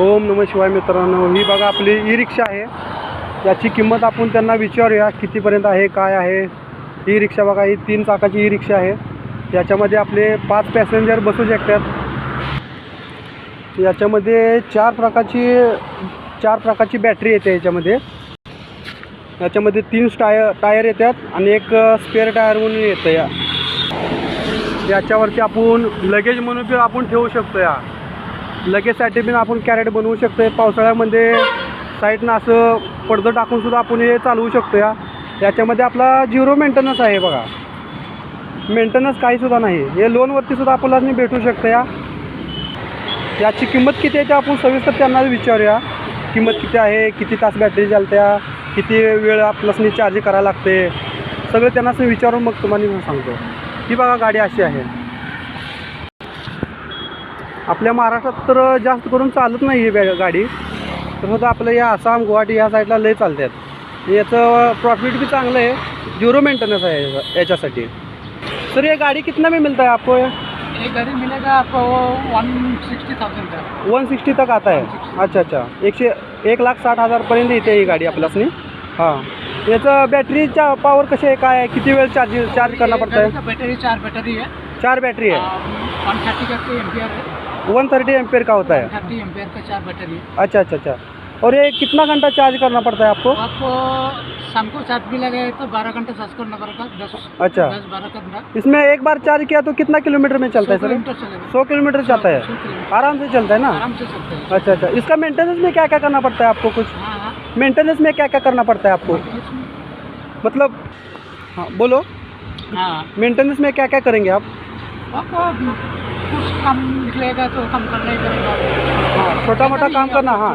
ओम नम शिवाय मित्रांनो. ही बघा आपली ई रिक्षा आहे. याची किंमत आपण त्यांना विचारूया कितीपर्यंत आहे काय आहे. ई रिक्षा बघा ही तीन चाकाची ई रिक्षा आहे. याच्यामध्ये आपले पाच पॅसेंजर बसू शकतात. याच्यामध्ये चार प्रकारची चार प्रकारची बॅटरी येते याच्यामध्ये. याच्यामध्ये तीन टायर टायर येतात आणि एक स्पेअर टायर म्हणून येतं या. याच्यावरती आपण लगेज म्हणून आपण ठेवू शकतो या. लगेचसाठी पण आपण कॅरेट बनवू शकतो पावसाळ्यामध्ये साईडनं असं पडदं टाकूनसुद्धा आपण हे चालवू शकतो या याच्यामध्ये आपला झिरो मेंटेनन्स आहे बघा. मेंटेनन्स काहीसुद्धा नाही. हे लोनवरतीसुद्धा आपल्याला भेटू शकतं या याची किंमत किती आहे ते आपण सविस्तर त्यांना विचारूया. किंमत किती आहे? किती तास बॅटरी चालत्या? किती वेळ आपल्यासनी चार्ज करायला लागते? सगळं त्यांना असं विचारून मग तुम्हाला सांगतो. ही बघा गाडी अशी आहे. आपल्या महाराष्ट्रात तर जास्त करून चालत नाही ही बॅ- गाडी. तर सुद्धा आपलं या आसाम गुवाहाटी या साईडला लय चालतात याचं प्रॉफिट भी चांगलं आहे. झिरो मेंटेनन्स आहे याचा- याच्यासाठी. सर ये गाड़ी कितना में मिलता है आपको? ये गाड़ी मिलेगा आपको वन सिक्सटी थाउजेंड का. वन सिक्स्टी तक आता है? अच्छा अच्छा. एकशे एक लाख साठ हजारपर्यंत येते ही गाडी आपल्यासनी हां. याचं बॅटरीचा पॉवर कसे आहे? काय आहे? किती वेळ चार्ज चार्ज करना पड़ता है बैटरी चार बैटरी है चार बैटरी है वन थर्टी का एम्पियर है वन थर्टी एम्पेयर का होता है। थर्टी एम्पियर का चार बैटरी अच्छा अच्छा अच्छा। और ये कितना घंटा चार्ज करना पड़ता है आपको? आपको शाम को चार्ज भी लगे तो बारह घंटे चार्ज करना पड़ेगा दस अच्छा। दस बारह घंटा। इसमें एक बार चार्ज किया तो कितना किलोमीटर में चलता है सर? सौ किलोमीटर चलता है। आराम से चलता है ना? आराम से चलते हैं। अच्छा अच्छा। इसका मेंटेनेंस में क्या क्या करना पड़ता है आपको कुछ? हाँ हाँ। मेंटेनेंस में क्या क्या करना पड़ता है आपको? मतलब हाँ बोलो। हाँ। मेंटेनेंस में क्या क्या करेंगे आप? आपको कुछ कम निकलेगा तो कम करना ही पड़ेगा हाँ छोटा मोटा काम करना हाँ।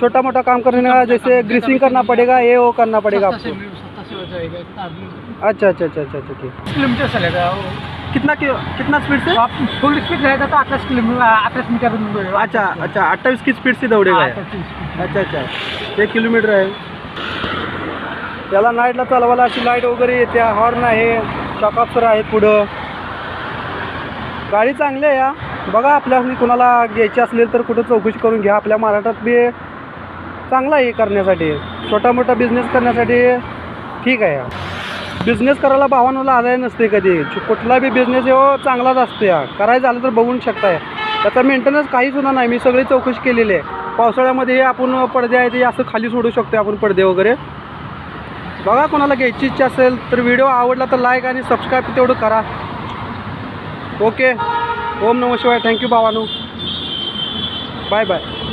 छोटा मोटा काम करने का जैसे ग्रीसिंग करना पड़ेगा ये वो करना पड़ेगा आपको। हो अच्छा अच्छा अच्छा अच्छा अच्छा ठीक। किलोमीटर चलेगा वो कितना कितना स्पीड से? आप फुल स्पीड रहेगा तो अट्ठाईस किलोमीटर अट्ठाईस मीटर मिलेगा अच्छा अच्छा अट्ठावीस की स्पीड से दौड़ेगा हाँ, ये. 28 speed. अच्छा अच्छा एक किलोमीटर आहे त्याला नाईटला चालवायला अशी लाइट वगैरे येते हॉर्न आहे शॉकअप्सर आहेत पुढं. गाडी चांगली आहे या. बघा आपल्याला कुणाला घ्यायची असेल तर कुठं चौकशी करून घ्या. आपल्या महाराष्ट्रात बी चांगला आहे करण्यासाठी. छोटा मोठा बिझनेस करण्यासाठी ठीक आहे बिझनेस करायला भावानुला आलाय नसते कधी. कुठला बी बिझनेस हो चांगलाच असतो या. करायचं झालं तर बघून शकताय त्याचा मेंटेनन्स काही सुद्धा नाही. मी सगळी चौकशी केलेली आहे. पावसाळ्यामध्ये आपण पडदे आहेत हे असं खाली सोडू शकतो आपण पडदे वगैरे. बघा कोणाला घ्यायची इच्छा असेल तर व्हिडिओ आवडला तर लाईक आणि सबस्क्राईब तेवढं करा. ઓકે ઓમ નમો શિવાય થેન્ક યુ બાવાનું બાય બાય